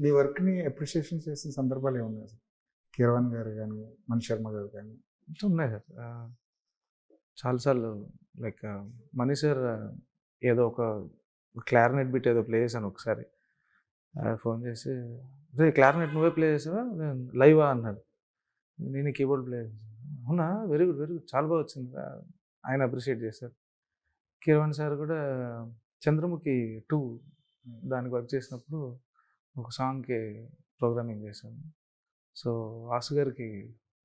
మీ వర్క్ని అప్రిషియేషన్ చేసిన సందర్భాలు ఏమున్నాయి సార్ కిరవాణ్ గారు కానీ మణి శర్మ గారు కానీ ఉన్నాయి సార్. చాలాసార్లు లైక్ మనీ సార్ ఏదో ఒక క్లారినెట్ బిట్ ఏదో ప్లే చేశాను ఒకసారి. ఫోన్ చేసి రే క్లారినెట్ నువ్వే ప్లే చేసావా? లైవా? అన్నాడు. నేను కీబోర్డ్ ప్లే చేశాను. అవునా? Very good very good. చాలా బాగా వచ్చింది ఆయన అప్రిషియేట్ చేశారు. కిరవాణి సార్ కూడా చంద్రముఖి టూ దానికి వర్క్ చేసినప్పుడు ఒక సాంగ్కి ప్రోగ్రామింగ్ చేశాను. సో వాసు గారికి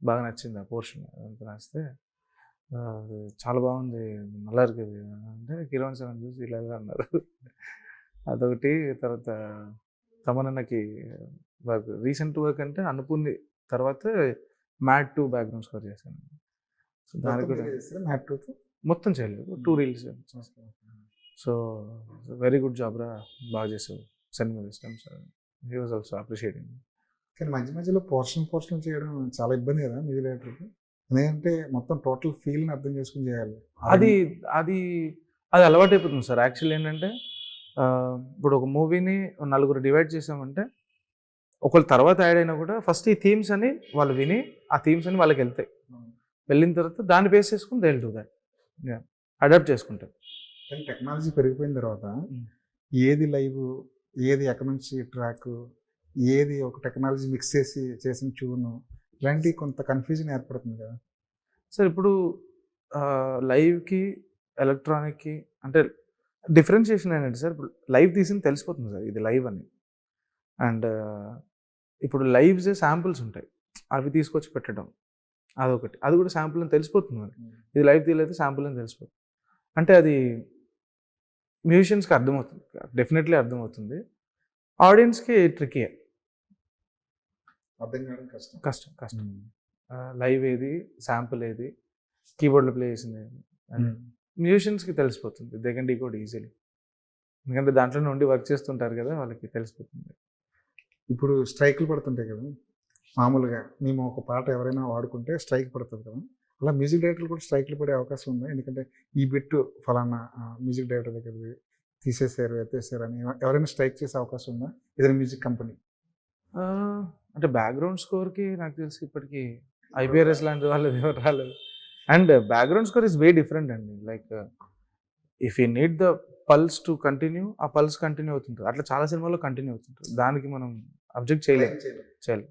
బాగా నచ్చింది ఆ పోర్షన్ అంత నచ్చితే చాలా బాగుంది. నల్లరికి అంటే కిరణ్ శరణ్ చూసి ఇలా అన్నారు. అదొకటి తర్వాత తమనన్నకి రీసెంట్ వర్క్ అంటే అనుకుంది తర్వాత మ్యాట్ టూ బ్యాక్గ్రౌండ్ స్కోర్ చేశాను. సో దానికి కూడా మ్యాట్ టూ మొత్తం చేయలేదు. Two reels so very good job రా బాగా చేసావు. సినిమా ఇష్టం sir. He was also appreciating కానీ మధ్య మధ్యలో పోర్షన్ పోర్షన్ చేయడం చాలా ఇబ్బంది కదా మ్యూజిక్ డైరెక్టర్కి. ఎందుకంటే మొత్తం టోటల్ ఫీల్ని అర్థం చేసుకుని చేయాలి. అది అది అది అలవాటు అయిపోతుంది సార్. యాక్చువల్లీ ఏంటంటే ఇప్పుడు ఒక మూవీని నలుగురు డివైడ్ చేసామంటే ఒకళ్ళ తర్వాత యాడ్ అయినా కూడా ఫస్ట్ ఈ థీమ్స్ అని వాళ్ళు విని ఆ థీమ్స్ అని వాళ్ళకి వెళ్తాయి. వెళ్ళిన తర్వాత దాన్ని బేస్ చేసుకుని దే డూ దాట్ అడాప్ట్ చేసుకుంటారు. కానీ టెక్నాలజీ పెరిగిపోయిన తర్వాత. ఏది లైవ్ ఏది ఎక్కడి నుంచి ట్రాక్ ఏది ఒక టెక్నాలజీ మిక్స్ చేసి చేసిన ట్యూన్ ఇలాంటి కొంత కన్ఫ్యూజన్ ఏర్పడుతుంది కదా. సార్ ఇప్పుడు లైవ్కి ఎలక్ట్రానిక్కి అంటే డిఫరెన్షియేషన్ ఏంటంటే సార్ ఇప్పుడు లైవ్ తీసింది తెలిసిపోతుంది సార్ ఇది లైవ్ అని. అండ్ ఇప్పుడు లైవ్స్ శాంపుల్స్ ఉంటాయి అవి తీసుకొచ్చి పెట్టడం అదొకటి. అది కూడా శాంపుల్ అని తెలిసిపోతుంది ఇది లైవ్ తీయలేదు శాంపుల్ అని తెలిసిపోతుంది. అంటే అది మ్యూజిషియన్స్కి అర్థమవుతుంది. డెఫినెట్లీ అర్థమవుతుంది. ఆడియన్స్కి ట్రికీ అర్థం కావడం కష్టం. కష్టం కష్టం. లైవ్ ఏది? శాంపుల్ ఏది? కీబోర్డ్లో ప్లే చేసింది మ్యూజిషియన్స్కి తెలిసిపోతుంది. They can decode easily. ఎందుకంటే దాంట్లో నుండి వర్క్ చేస్తుంటారు కదా వాళ్ళకి తెలిసిపోతుంది. ఇప్పుడు స్ట్రైక్లు పడుతుంటాయి కదా. మామూలుగా మేము ఒక పాట ఎవరైనా వాడుకుంటే స్ట్రైక్ పడుతుంది కదా. అలా మ్యూజిక్ డైరెక్టర్లు కూడా స్ట్రైక్లు పడే అవకాశం ఉంది ఎందుకంటే ఈ బిట్ ఫలానా మ్యూజిక్ డైరెక్టర్ దగ్గరది తీసేసారు ఎత్తేసారు అని ఎవరైనా స్ట్రైక్ చేసే అవకాశం ఉందా? ఏదైనా మ్యూజిక్ కంపెనీ? అంటే బ్యాక్గ్రౌండ్ స్కోర్కి నాకు తెలిసి ఇప్పటికి ఐపీఆర్ఎస్ లాంటి వాళ్ళది ఎవరు రాలేదు. And background score is way different అండి. Like if you need the pulse to continue ఆ పల్స్ కంటిన్యూ అవుతుంటుంది. అట్లా చాలా సినిమాల్లో కంటిన్యూ అవుతుంటుంది. దానికి మనం అబ్జెక్ట్ చేయలేము చేయాలి.